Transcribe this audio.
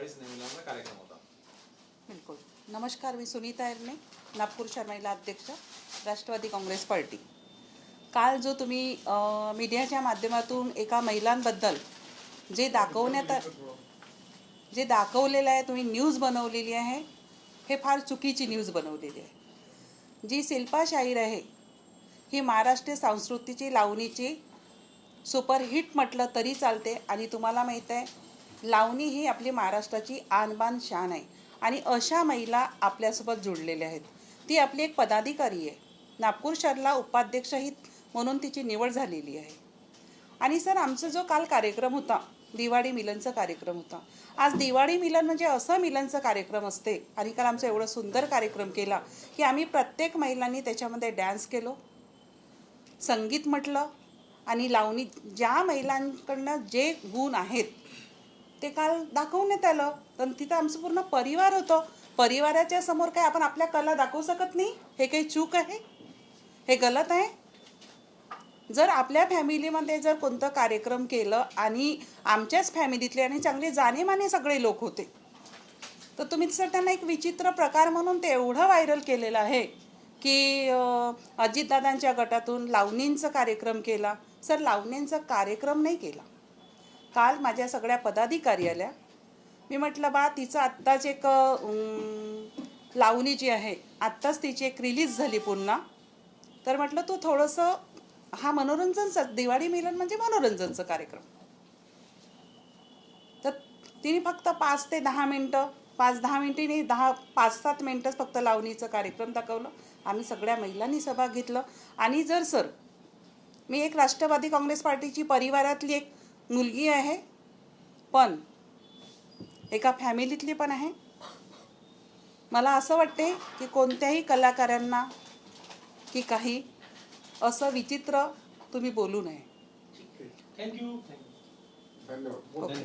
दिवाळी स्नेहमिलनाचा कार्यक्रम होता. बिलकुल. नमस्कार मी सुनीता एरणे नागपूर शहर महिला अध्यक्ष राष्ट्रवादी काँग्रेस पार्टी. काल जो तुम्ही मीडियाच्या माध्यमातून एका महिलांबद्दल जे दाखवण्यात जे दाखवलेलं आहे तुम्ही न्यूज बनवलेली आहे हे फार चुकीची न्यूज बनवलेली आहे. जी शिल्पा शाहीर आहे ही महाराष्ट्रीय संस्कृतीची लावणीची सुपरहिट म्हटलं तरी चालते आणि तुम्हाला माहीत आहे लावणी ही आपली महाराष्ट्राची आणबान शान आहे. आणि अशा महिला आपल्यासोबत जुळलेल्या आहेत. ती आपली एक पदाधिकारी आहे. नागपूर शहरला उपाध्यक्षही म्हणून तिची निवड झालेली आहे. आणि सर आमचा जो काल कार्यक्रम होता दिवाळी मिलनचा कार्यक्रम होता. आज दिवाळी मिलन म्हणजे असं मिलनचा कार्यक्रम असते. आणि काल आमचा एवढा सुंदर कार्यक्रम केला की आम्ही प्रत्येक महिलांनी त्याच्यामध्ये डॅन्स केलो संगीत म्हटलं आणि लावणी ज्या महिलांकडनं जे गुण आहेत ते काल दाखवण्यात आलं. तर तिथं आमचं पूर्ण परिवार होतं. परिवाराच्या समोर काय आपण आपल्या कला दाखवू शकत नाही? हे काही चूक आहे? हे गलत आहे? जर आपल्या फॅमिलीमध्ये जर कोणतं कार्यक्रम केलं आणि आमच्याच फॅमिलीतले आणि चांगले जाणेमाने सगळे लोक होते तर तुम्ही सर त्यांना एक विचित्र प्रकार म्हणून ते एवढं व्हायरल केलेलं आहे की अजितदादांच्या गटातून लावणींचा कार्यक्रम केला. सर लावणींचा कार्यक्रम नाही केला. काल माझ्या सगळ्या पदाधिकारी आल्या मी म्हटलं बा तिचं आत्ताच एक लावणी जी आहे आत्ताच तिची एक रिलीज झाली पुन्हा. तर म्हटलं तू थोडंसं हा मनोरंजनचा दिवाळी मिलन म्हणजे मनोरंजनचा कार्यक्रम. तर तिने फक्त पाच ते दहा मिनटं पाच दहा मिनटीने दहा पाच सात मिनटंच फक्त लावणीचं कार्यक्रम दाखवलं. आम्ही सगळ्या महिलांनी सभाग घेतलं. आणि जर सर मी एक राष्ट्रवादी काँग्रेस पार्टीची परिवारातली एक मुलगी आहे पण एका फॅमिलीतली पण आहे. मला असं वाटते की कोणत्याही कलाकारांना की काही असं विचित्र तुम्ही बोलू नये. Thank you okay.